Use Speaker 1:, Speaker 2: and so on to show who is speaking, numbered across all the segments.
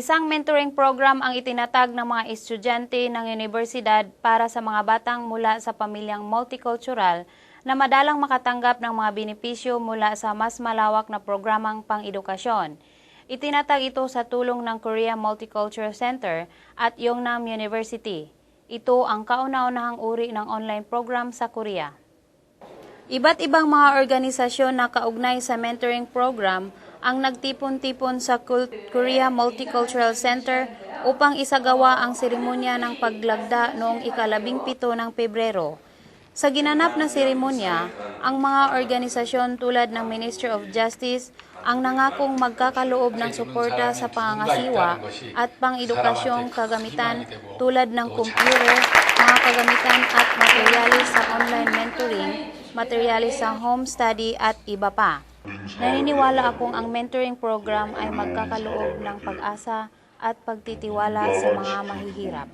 Speaker 1: Isang mentoring program ang itinatag ng mga estudyante ng universidad para sa mga batang mula sa pamilyang multicultural na madalang makatanggap ng mga benepisyo mula sa mas malawak na programang pang-edukasyon. Itinatag ito sa tulong ng Korea Multicultural Center at Yongnam University. Ito ang kauna-unahang uri ng online program sa Korea. Iba't ibang mga organisasyon na kaugnay sa mentoring program ang nagtipon-tipon sa Korea Multicultural Center upang isagawa ang seremonya ng paglagda noong ikalabing pito ng Pebrero. Sa ginanap na seremonya, ang mga organisasyon tulad ng Ministry of Justice ang nangakong magkakaloob ng suporta sa pangangasiwa at pang-edukasyong kagamitan tulad ng computer, mga kagamitan at materyales sa online mentoring, materyales sa home study at iba pa. Naniniwala akong ang mentoring program ay magkakaloob ng pag-asa at pagtitiwala sa mga mahihirap.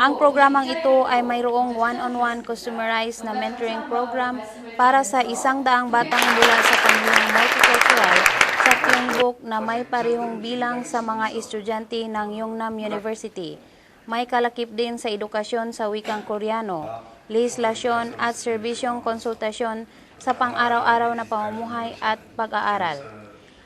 Speaker 1: Ang programang ito ay mayroong one-on-one customized na mentoring program para sa isang daang batang mula sa pamilyang multicultural sa Kyungbuk na may parehong bilang sa mga estudyante ng Yongnam University. May kalakip din sa edukasyon sa wikang Koreano, legislasyon at serbisyong konsultasyon sa pang-araw-araw na pamumuhay at pag-aaral.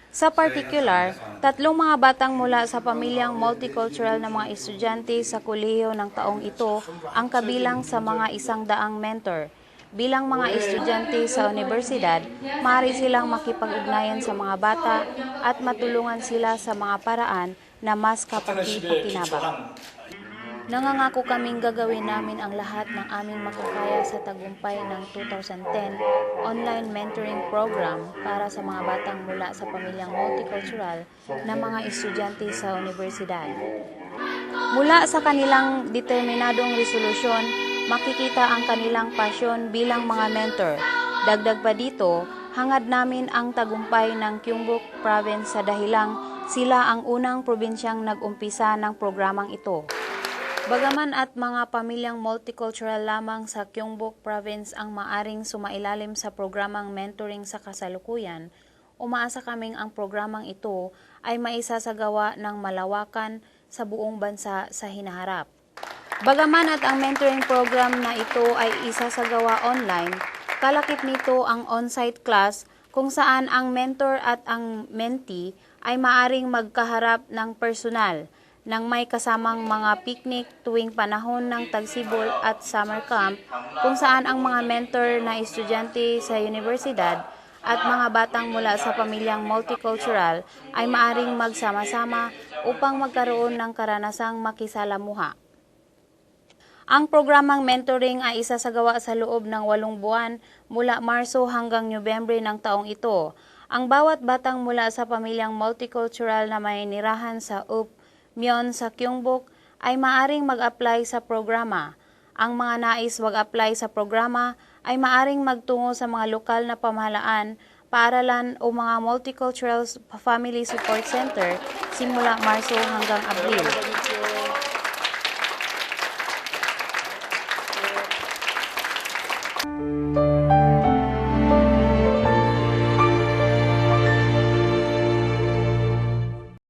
Speaker 1: Sa particular, tatlong mga batang mula sa pamilyang multicultural na mga estudyante sa kolehiyo ng taong ito ang kabilang sa mga isang daang mentor. Bilang mga estudyante sa universidad, maaari silang makipag-ugnayan sa mga bata at matulungan sila sa mga paraan na mas kapaki-pakinabang. Nangangako kaming gagawin namin ang lahat ng aming makakaya sa tagumpay ng 2010 online mentoring program para sa mga batang mula sa pamilyang multicultural na mga estudyante sa universidad. Mula sa kanilang determinadong resolusyon, makikita ang kanilang pasyon bilang mga mentor. Dagdag pa dito, hangad namin ang tagumpay ng Kyungbuk Province sa dahilang sila ang unang probinsyang nag-umpisa ng programang ito. Bagaman at mga pamilyang multicultural lamang sa Kyungbuk Province ang maaring sumailalim sa programang mentoring sa kasalukuyan, umaasa kaming ang programang ito ay maisasagawa ng malawakan sa buong bansa sa hinaharap. Bagaman at ang mentoring program na ito ay isasagawa online, kalakip nito ang on-site class kung saan ang mentor at ang mentee ay maaring magkaharap ng personal nang may kasamang mga picnic tuwing panahon ng tagsibol at summer camp kung saan ang mga mentor na estudyante sa universidad at mga batang mula sa pamilyang multicultural ay maaring magsama-sama upang magkaroon ng karanasang makisalamuha. Ang programang mentoring ay isasagawa sa loob ng walong buwan mula Marso hanggang Nobyembre ng taong ito. Ang bawat batang mula sa pamilyang multicultural na may nirahan sa UP Myon sa Kyungbok ay maaring mag-apply sa programa. Ang mga nais mag-apply sa programa ay maaring magtungo sa mga lokal na pamahalaan, paaralan o mga multicultural family support center simula Marso hanggang Abril. Thank you.